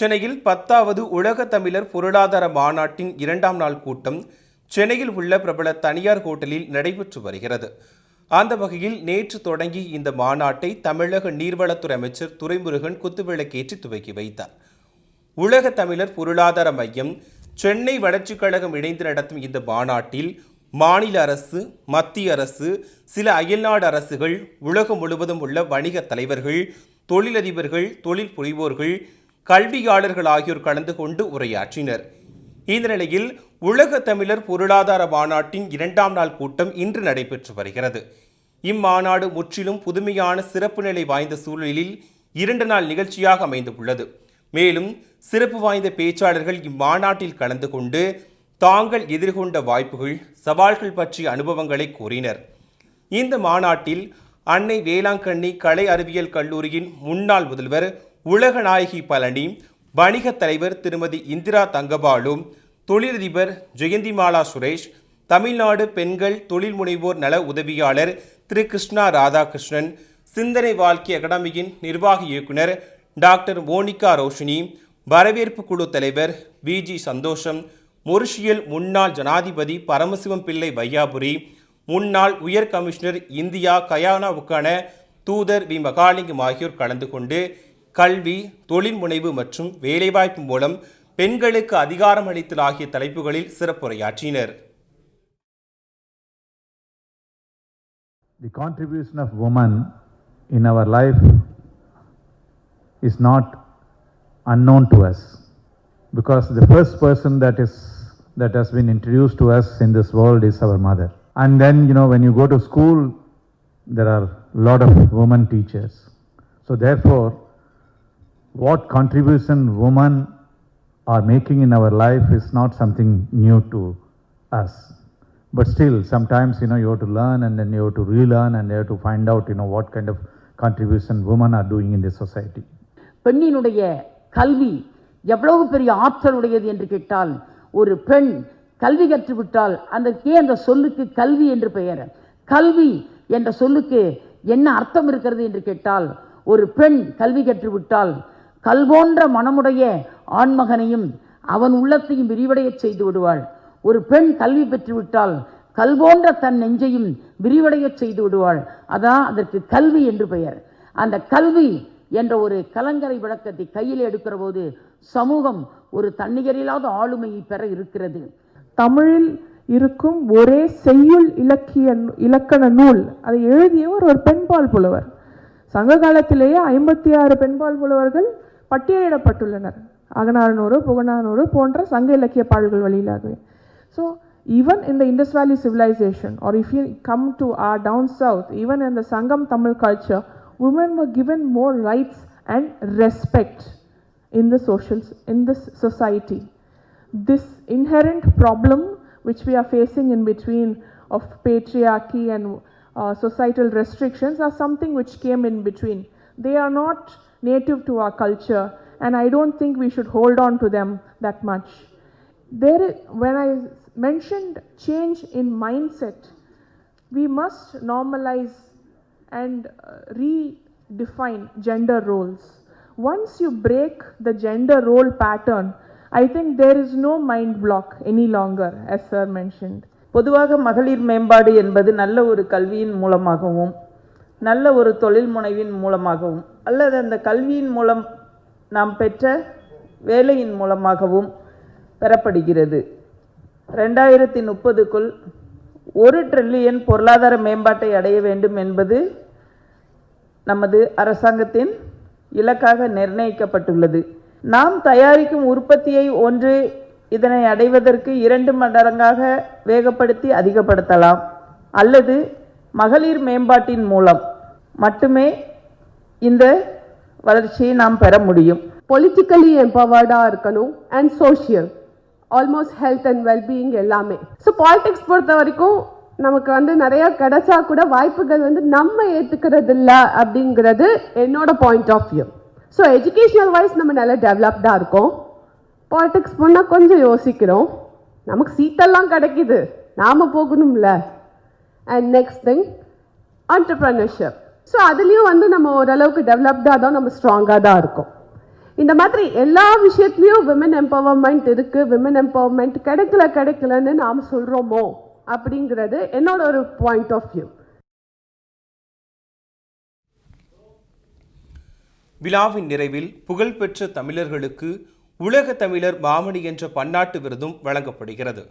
சென்னையில் பத்தாவது உலக தமிழர் பொருளாதார மாநாட்டின் இரண்டாம் நாள் கூட்டம் சென்னையில் உள்ள பிரபல தனியார் ஹோட்டலில் நடைபெற்று வருகிறது. அந்த வகையில் நேற்று தொடங்கி இந்த மாநாட்டை தமிழக நீர்வளத்துறை அமைச்சர் துரைமுருகன் குத்துவிளக்கேற்றி துவக்கி வைத்தார். உலக தமிழர் பொருளாதார மையம் சென்னை வளர்ச்சிக் கழகம் இணைந்து நடத்தும் இந்த மாநாட்டில் மாநில அரசு மத்திய அரசு சில அயல்நாடு அரசுகள் உலகம் முழுவதும் உள்ள வணிக தலைவர்கள் தொழிலதிபர்கள் தொழில் புரிவோர்கள் கல்வியாளர்கள் ஆகியோர் கலந்து கொண்டு உரையாற்றினர். இந்த நிலையில் உலக தமிழர் பொருளாதார மாநாட்டின் இரண்டாம் நாள் கூட்டம் இன்று நடைபெற்று வருகிறது. இம்மாநாடு முற்றிலும் புதுமையான சிறப்பு நிலை வாய்ந்த சூழலில் இரண்டு நாள் நிகழ்ச்சியாக அமைந்துள்ளது. மேலும் சிறப்பு வாய்ந்த பேச்சாளர்கள் இம்மாநாட்டில் கலந்து கொண்டு தாங்கள் எதிர்கொண்ட வாய்ப்புகள் சவால்கள் பற்றிய அனுபவங்களை கூறினர். இந்த மாநாட்டில் அன்னை வேளாங்கண்ணி கலை அறிவியல் கல்லூரியின் முன்னாள் முதல்வர் உலகநாயகி பழனி வணிகத் தலைவர் திருமதி இந்திரா தங்கபாலு தொழிலதிபர் ஜெயந்திமாலா சுரேஷ் தமிழ்நாடு பெண்கள் தொழில் முனைவோர் நல உதவியாளர் திரு கிருஷ்ணா ராதாகிருஷ்ணன் சிந்தனை வாழ்க்கை அகாடமியின் நிர்வாக இயக்குனர் டாக்டர் மோனிகா ரோஷினி வரவேற்பு குழு தலைவர் விஜி சந்தோஷம் மொரிஷியல் முன்னாள் ஜனாதிபதி பரமசிவம் பிள்ளை வையாபுரி முன்னாள் உயர் கமிஷனர் இந்தியா கயானாவுக்கான தூதர் வி மகாலிங்கம் ஆகியோர் கலந்து கொண்டு கல்வி தொழில் முனைவு மற்றும் வேலைவாய்ப்பு மூலம் பெண்களுக்கு அதிகாரம் அளித்தல் ஆகிய தலைப்புகளில் சிறப்புரையாற்றினர் The contribution of woman in our life is not unknown to us because the first person that is that has been introduced to us in this world is our mother and then you know when you go to school there are a lot of women teachers so therefore what contribution women are making in our life is not something new to us. But still, sometimes, you know, you have to learn and then you have to relearn and you have to find out, you know, what kind of contribution women are doing in this society. பெண்ணினுடைய கல்வி எவ்வளவு பெரிய ஆற்றல் உடையது என்று கேட்டால் ஒரு பெண் கல்வி கற்றுவிட்டால் அதற்கே அந்த சொல்லுக்கு கல்வி என்று பெயர் கல்வி என்ற சொல்லுக்கு என்ன அர்த்தம் இருக்கிறது என்று கேட்டால் ஒரு பெண் கல்வி கற்றுவிட்டால் கல்போன்ற மனமுடைய ஆண்மகனையும் அவன் உள்ளத்தையும் விரிவடையச் செய்து விடுவாள். ஒரு பெண் கல்வி பெற்றுவிட்டால் கல்போன்ற தன் நெஞ்சையும் விரிவடையச் செய்து விடுவாள். அதான் அதற்கு கல்வி என்று பெயர். அந்த கல்வி என்ற ஒரு கலங்கரை விளக்கத்தை கையில் எடுக்கிற போது சமூகம் ஒரு தன்னிகரில்லாத ஆளுமையை பெற இருக்கிறது. தமிழில் இருக்கும் ஒரே செய்யுள் இலக்கிய இலக்கண நூல். அதை எழுதியவர் ஒரு பெண்பால் புலவர். சங்க காலத்திலேயே ஐம்பத்தி ஆறு பெண்பால் புலவர்கள் பட்டியலிடப்பட்டுள்ளனர் அகநானூறு புகநானூறு போன்ற சங்க இலக்கிய பாடல்கள் வழியிலாகவே so even in the Indus Valley civilization or if you come to our down south even in the Sangam Tamil culture women were given more rights and respect in the social in this society this inherent problem which we are facing in between of patriarchy and uh, societal restrictions are something which came in between. They are not native to our culture, and I don't think we should hold on to them that much. There, is, when I mentioned change in mindset, we must normalize and uh, redefine gender roles. Once you break the gender role pattern, I think there is no mind block any longer, as Sir mentioned. பொதுவாக மகளிர் மேம்பாடு என்பது நல்ல ஒரு கல்வியின் மூலமாகவும் நல்ல ஒரு தொழில் முனைவின் மூலமாகவும் அல்லது அந்த கல்வியின் மூலம் நாம் பெற்ற வேலையின் மூலமாகவும் பெறப்படுகிறது. ரெண்டாயிரத்தி முப்பதுக்குள் ஒரு ட்ரில்லியன் பொருளாதார மேம்பாட்டை அடைய வேண்டும் என்பது நமது அரசாங்கத்தின் இலக்காக நிர்ணயிக்கப்பட்டுள்ளது. நாம் தயாரிக்கும் உற்பத்தியை ஒன்று இதனை அடைவதற்கு இரண்டு மடங்காக வேகப்படுத்தி அதிகப்படுத்தலாம் அல்லது மகளிர் மேம்பாட்டின் மூலம் மட்டுமே இந்த வளர்ச்சியை நாம் பெற முடியும். பொலிட்டிக்கலி எம்பவர்டாக இருக்கணும் and social almost health and wellbeing எல்லாமே. ஸோ பாலிடிக்ஸ் பொறுத்த வரைக்கும் நமக்கு வந்து நிறையா கிடைச்சா கூட வாய்ப்புகள் வந்து நம்ம ஏற்றுக்கிறது இல்லை அப்படிங்கிறது என்னோட point of view so educational wise நம்ம நல்லா டெவலப்டாக இருக்கோம். பாலிடிக்ஸ் போனால் கொஞ்சம் யோசிக்கிறோம். நமக்கு சீட்டெல்லாம் கிடைக்கிது. நாம் போகணும்ல. And next thing entrepreneurship. So அதுலேயும் வந்து நம்ம ஓரளவுக்கு டெவலப்டாக தான் நம்ம ஸ்ட்ராங்காக தான் இருக்கோம். இந்த மாதிரி எல்லா விஷயத்துலேயும் விமன் எம்பவர்மெண்ட் இருக்குது விமன் எம்பவர்மெண்ட் கிடைக்கல கிடைக்கலன்னு நாம் சொல்கிறோமோ அப்படிங்கிறது என்னோட ஒரு பாயிண்ட் ஆஃப் வியூ விழாவின் நிறைவில் புகழ்பெற்ற தமிழர்களுக்கு உலக தமிழர் மாமணி என்ற பன்னாட்டு விருதும் வழங்கப்படுகிறது.